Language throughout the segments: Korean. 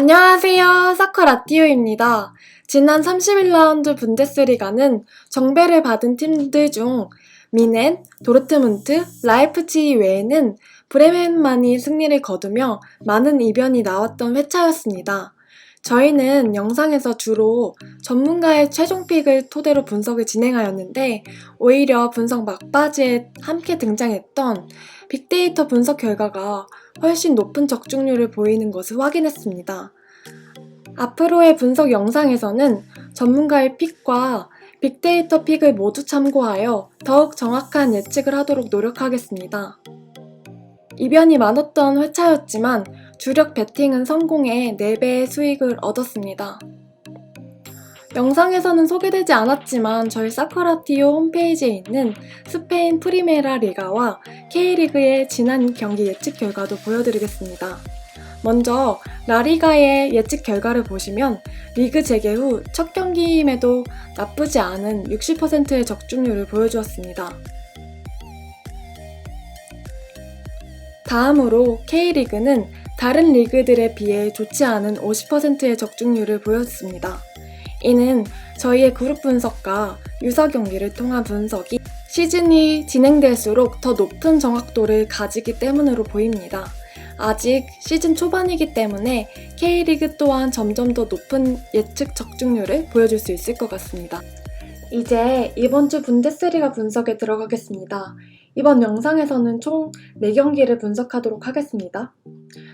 안녕하세요. 사커라티오입니다. 지난 31라운드 분데스리가는 정배를 받은 팀들 중 미넨, 도르트문트, 라이프치히 외에는 브레멘만이 승리를 거두며 많은 이변이 나왔던 회차였습니다. 저희는 영상에서 주로 전문가의 최종 픽을 토대로 분석을 진행하였는데 오히려 분석 막바지에 함께 등장했던 빅데이터 분석 결과가 훨씬 높은 적중률을 보이는 것을 확인했습니다. 앞으로의 분석 영상에서는 전문가의 픽과 빅데이터 픽을 모두 참고하여 더욱 정확한 예측을 하도록 노력하겠습니다. 이변이 많았던 회차였지만 주력 배팅은 성공해 4배의 수익을 얻었습니다. 영상에서는 소개되지 않았지만 저희 사커라티오 홈페이지에 있는 스페인 프리메라 리가와 K리그의 지난 경기 예측 결과도 보여드리겠습니다. 먼저 라리가의 예측 결과를 보시면 리그 재개 후 첫 경기임에도 나쁘지 않은 60%의 적중률을 보여주었습니다. 다음으로 K리그는 다른 리그들에 비해 좋지 않은 50%의 적중률을 보였습니다. 이는 저희의 그룹 분석과 유사 경기를 통한 분석이 시즌이 진행될수록 더 높은 정확도를 가지기 때문으로 보입니다. 아직 시즌 초반이기 때문에 K리그 또한 점점 더 높은 예측 적중률을 보여줄 수 있을 것 같습니다. 이제 이번 주 분데스리가 분석에 들어가겠습니다. 이번 영상에서는 총 4경기를 분석하도록 하겠습니다.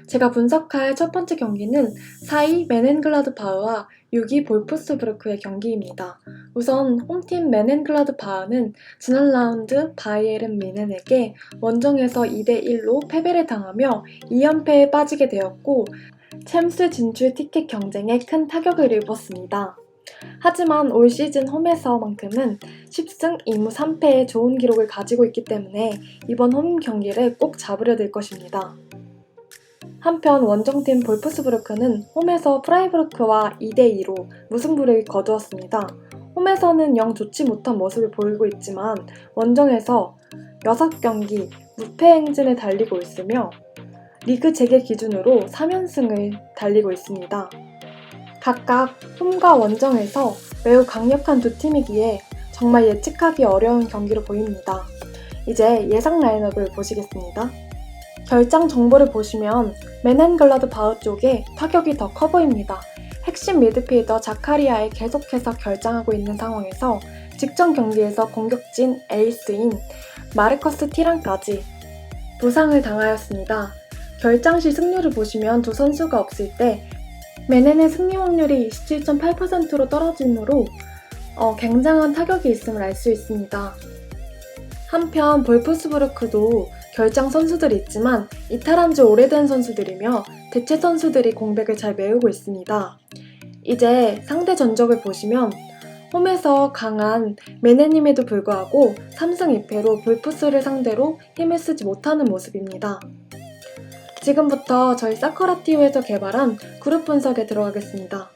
제가 분석할 첫 번째 경기는 4위 맨앤글라드 바흐와 6위 볼프스부르크의 경기입니다. 우선 홈팀 맨앤글라드 바흐는 지난 라운드 바이에른 미넨에게 원정에서 2대1로 패배를 당하며 2연패에 빠지게 되었고 챔스 진출 티켓 경쟁에 큰 타격을 입었습니다. 하지만 올 시즌 홈에서만큼은 10승 2무 3패의 좋은 기록을 가지고 있기 때문에 이번 홈 경기를 꼭 잡으려 될 것입니다. 한편 원정팀 볼프스부르크는 홈에서 프라이부르크와 2대2로 무승부를 거두었습니다. 홈에서는 영 좋지 못한 모습을 보이고 있지만 원정에서 6경기 무패 행진을 달리고 있으며 리그 재개 기준으로 3연승을 달리고 있습니다. 각각 홈과 원정에서 매우 강력한 두 팀이기에 정말 예측하기 어려운 경기로 보입니다. 이제 예상 라인업을 보시겠습니다. 결장 정보를 보시면 맨앤글라드 바우 쪽에 타격이 더 커 보입니다. 핵심 미드필더 자카리아에 계속해서 결장하고 있는 상황에서 직전 경기에서 공격진 에이스인 마르커스 티란까지 부상을 당하였습니다. 결장 시 승률을 보시면 두 선수가 없을 때 맨앤의 승리 확률이 27.8%로 떨어지므로 어, 굉장한 타격이 있음을 알 수 있습니다. 한편 볼프스부르크도 결장 선수들이 있지만 이탈한 지 오래된 선수들이며 대체 선수들이 공백을 잘 메우고 있습니다. 이제 상대 전적을 보시면 홈에서 강한 메네님에도 불구하고 3승 2패로 볼프스를 상대로 힘을 쓰지 못하는 모습입니다. 지금부터 저희 사커라티오에서 개발한 그룹 분석에 들어가겠습니다.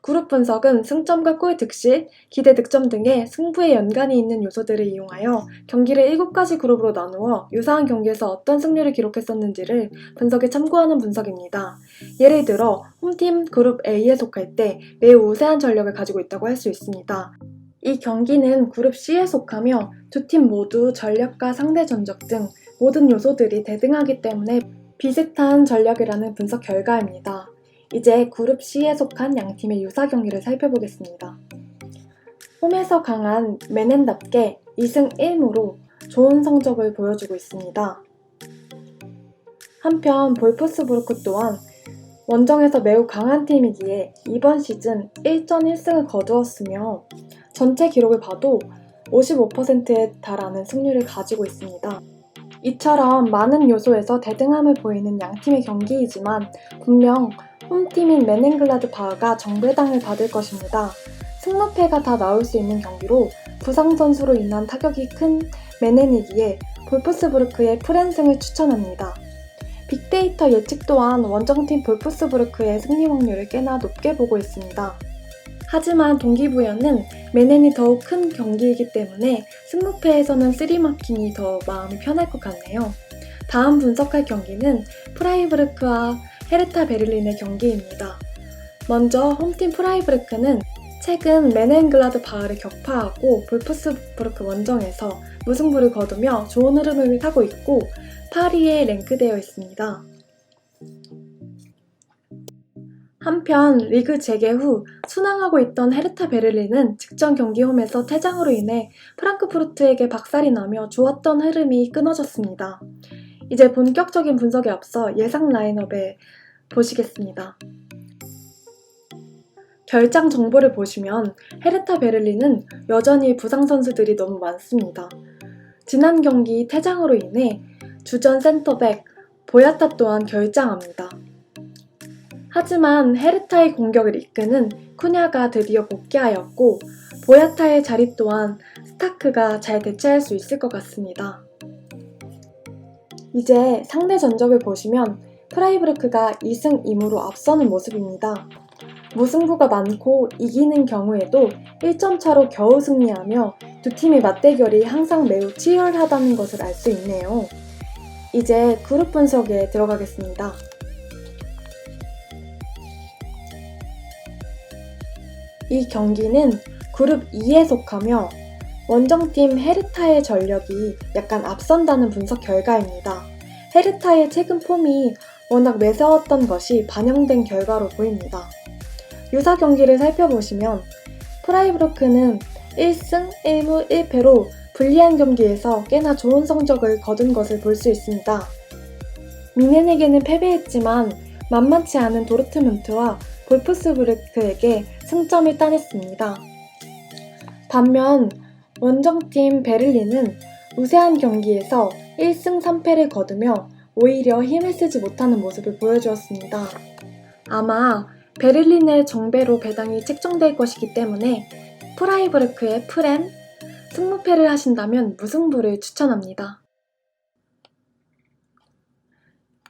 그룹 분석은 승점과 골 득실, 기대 득점 등의 승부에 연관이 있는 요소들을 이용하여 경기를 7가지 그룹으로 나누어 유사한 경기에서 어떤 승률을 기록했었는지를 분석에 참고하는 분석입니다. 예를 들어 홈팀 그룹 A에 속할 때 매우 우세한 전력을 가지고 있다고 할 수 있습니다. 이 경기는 그룹 C에 속하며 두 팀 모두 전력과 상대 전적 등 모든 요소들이 대등하기 때문에 비슷한 전력이라는 분석 결과입니다. 이제 그룹 C에 속한 양 팀의 유사 경기를 살펴보겠습니다. 홈에서 강한 맨앤답게 2승 1무로 좋은 성적을 보여주고 있습니다. 한편 볼프스부르크 또한 원정에서 매우 강한 팀이기에 이번 시즌 1전 1승을 거두었으며 전체 기록을 봐도 55%에 달하는 승률을 가지고 있습니다. 이처럼 많은 요소에서 대등함을 보이는 양 팀의 경기이지만 분명 홈팀인 맨앤글라드 바흐가 정배당을 받을 것입니다. 승무패가 다 나올 수 있는 경기로 부상 선수로 인한 타격이 큰 맨앤이기에 볼프스부르크의 프랜승을 추천합니다. 빅데이터 예측 또한 원정팀 볼프스부르크의 승리 확률을 꽤나 높게 보고 있습니다. 하지만 동기부여는 맨앤이 더욱 큰 경기이기 때문에 승무패에서는 쓰리마킹이 더 마음이 편할 것 같네요. 다음 분석할 경기는 프라이브르크와 헤르타 베를린의 경기입니다. 먼저 홈팀 프라이브르크는 최근 메넨글라드 바흐를 격파하고 볼프스부르크 원정에서 무승부를 거두며 좋은 흐름을 타고 있고 8위에 랭크되어 있습니다. 한편 리그 재개 후 순항하고 있던 헤르타 베를린은 직전 경기 홈에서 퇴장으로 인해 프랑크푸르트에게 박살이 나며 좋았던 흐름이 끊어졌습니다. 이제 본격적인 분석에 앞서 예상 라인업에 보시겠습니다. 결장 정보를 보시면 헤르타 베를린은 여전히 부상 선수들이 너무 많습니다. 지난 경기 퇴장으로 인해 주전 센터백 보야타 또한 결장합니다. 하지만 헤르타의 공격을 이끄는 쿠냐가 드디어 복귀하였고 보야타의 자리 또한 스타크가 잘 대체할 수 있을 것 같습니다. 이제 상대 전적을 보시면 프라이브르크가 2승 2무로 앞서는 모습입니다. 무승부가 많고 이기는 경우에도 1점 차로 겨우 승리하며 두 팀의 맞대결이 항상 매우 치열하다는 것을 알 수 있네요. 이제 그룹 분석에 들어가겠습니다. 이 경기는 그룹 2에 속하며 원정팀 헤르타의 전력이 약간 앞선다는 분석 결과입니다. 헤르타의 최근 폼이 워낙 매서웠던 것이 반영된 결과로 보입니다. 유사 경기를 살펴보시면 프라이브루크는 1승 1무 1패로 불리한 경기에서 꽤나 좋은 성적을 거둔 것을 볼 수 있습니다. 미넨에게는 패배했지만 만만치 않은 도르트문트와 볼프스부르크에게 승점을 따냈습니다. 반면 원정팀 베를린은 우세한 경기에서 1승 3패를 거두며 오히려 힘을 쓰지 못하는 모습을 보여주었습니다. 아마 베를린의 정배로 배당이 책정될 것이기 때문에 프라이브르크의 프렘, 승무패를 하신다면 무승부를 추천합니다.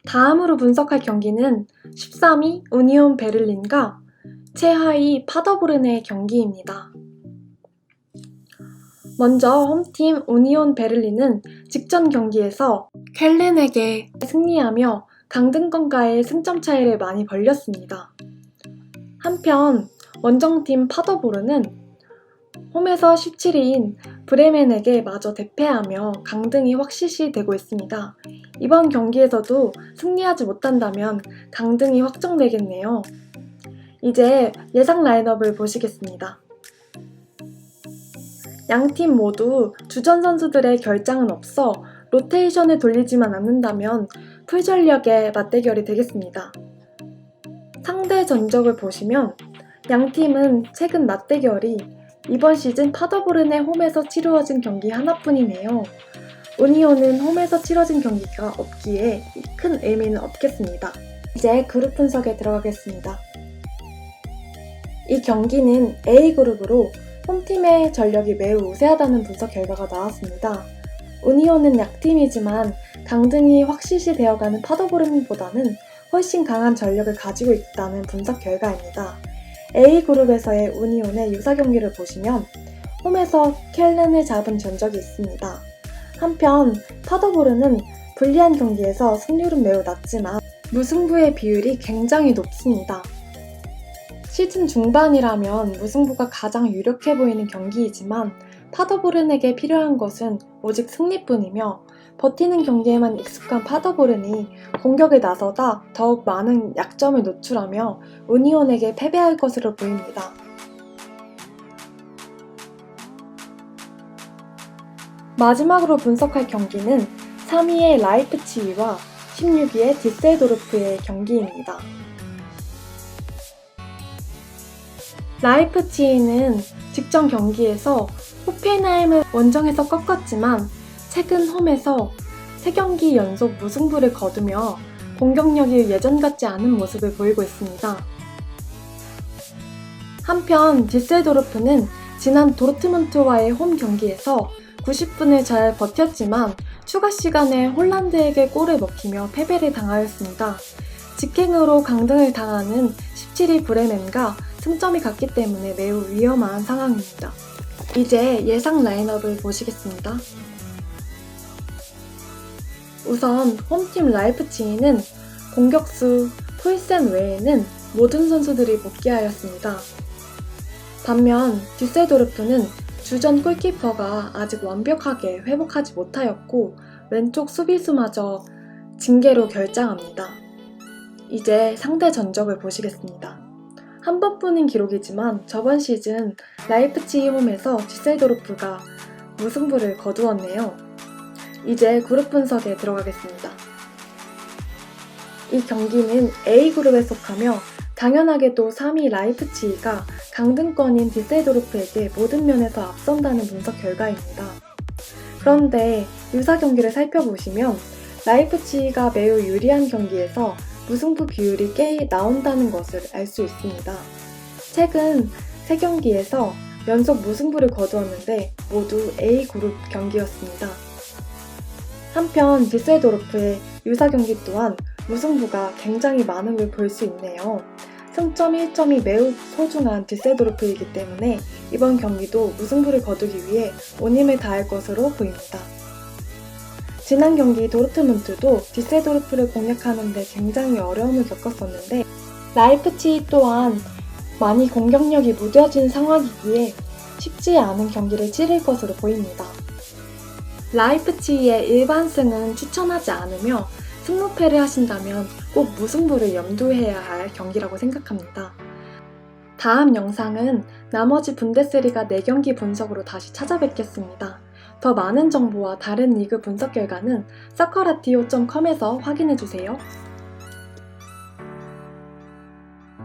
다음으로 분석할 경기는 13위 우니온 베를린과 최하위 파더보른의 경기입니다. 먼저 홈팀 우니온 베를린은 직전 경기에서 켈렌에게 승리하며 강등권과의 승점 차이를 많이 벌렸습니다. 한편 원정팀 파더보르는 홈에서 17위인 브레멘에게 마저 대패하며 강등이 확실시 되고 있습니다. 이번 경기에서도 승리하지 못한다면 강등이 확정되겠네요. 이제 예상 라인업을 보시겠습니다. 양팀 모두 주전 선수들의 결장은 없어 로테이션을 돌리지만 않는다면 풀전력의 맞대결이 되겠습니다. 상대 전적을 보시면 양 팀은 최근 맞대결이 이번 시즌 파더보른의 홈에서 치루어진 경기 하나뿐이네요. 우니온은 홈에서 치러진 경기가 없기에 큰 의미는 없겠습니다. 이제 그룹 분석에 들어가겠습니다. 이 경기는 A그룹으로 홈팀의 전력이 매우 우세하다는 분석 결과가 나왔습니다. 우니온은 약팀이지만 강등이 확실시 되어가는 파더보름보다는 훨씬 강한 전력을 가지고 있다는 분석 결과입니다. A그룹에서의 우니온의 유사 경기를 보시면 홈에서 켈렌을 잡은 전적이 있습니다. 한편 파더보르는 불리한 경기에서 승률은 매우 낮지만 무승부의 비율이 굉장히 높습니다. 시즌 중반이라면 무승부가 가장 유력해 보이는 경기이지만 파더보른에게 필요한 것은 오직 승리뿐이며 버티는 경기에만 익숙한 파더보른이 공격에 나서다 더욱 많은 약점을 노출하며 우니온에게 패배할 것으로 보입니다. 마지막으로 분석할 경기는 3위의 라이프치히와 16위의 디셀도르프의 경기입니다. 라이프치히는 직전 경기에서 호펜하임을 원정에서 꺾었지만 최근 홈에서 3경기 연속 무승부를 거두며 공격력이 예전 같지 않은 모습을 보이고 있습니다. 한편 디셀도르프는 지난 도르트문트와의 홈 경기에서 90분을 잘 버텼지만 추가 시간에 홀란드에게 골을 먹히며 패배를 당하였습니다. 직행으로 강등을 당하는 17위 브레멘과 승점이 같기 때문에 매우 위험한 상황입니다. 이제 예상 라인업을 보시겠습니다. 우선 홈팀 라이프치히는 공격수 포이센 외에는 모든 선수들이 복귀하였습니다. 반면 듀세도르프는 주전 골키퍼가 아직 완벽하게 회복하지 못하였고 왼쪽 수비수마저 징계로 결장합니다. 이제 상대 전적을 보시겠습니다. 한 번뿐인 기록이지만 저번 시즌 라이프치히 홈에서 듀셀도르프가 무승부를 거두었네요. 이제 그룹 분석에 들어가겠습니다. 이 경기는 A그룹에 속하며 당연하게도 3위 라이프치히가 강등권인 디셀도르프에게 모든 면에서 앞선다는 분석 결과입니다. 그런데 유사 경기를 살펴보시면 라이프치히가 매우 유리한 경기에서 무승부 비율이 꽤 나온다는 것을 알 수 있습니다. 최근 3경기에서 연속 무승부를 거두었는데 모두 A그룹 경기였습니다. 한편 디셀도르프의 유사 경기 또한 무승부가 굉장히 걸볼수 있네요. 승점 1점이 매우 소중한 디셀도르프이기 때문에 이번 경기도 무승부를 거두기 위해 온 힘을 다할 것으로 보입니다. 지난 경기 도르트문트도 디셀도르프를 공략하는데 굉장히 어려움을 겪었었는데 라이프치히 또한 많이 공격력이 무뎌진 상황이기에 쉽지 않은 경기를 치를 것으로 보입니다. 라이프치히의 일반승은 추천하지 않으며 승무패를 하신다면 꼭 무승부를 염두해야 할 경기라고 생각합니다. 다음 영상은 나머지 분데스리가 4경기 분석으로 다시 찾아뵙겠습니다. 더 많은 정보와 다른 리그 분석 결과는 서커라티오.com에서 확인해주세요.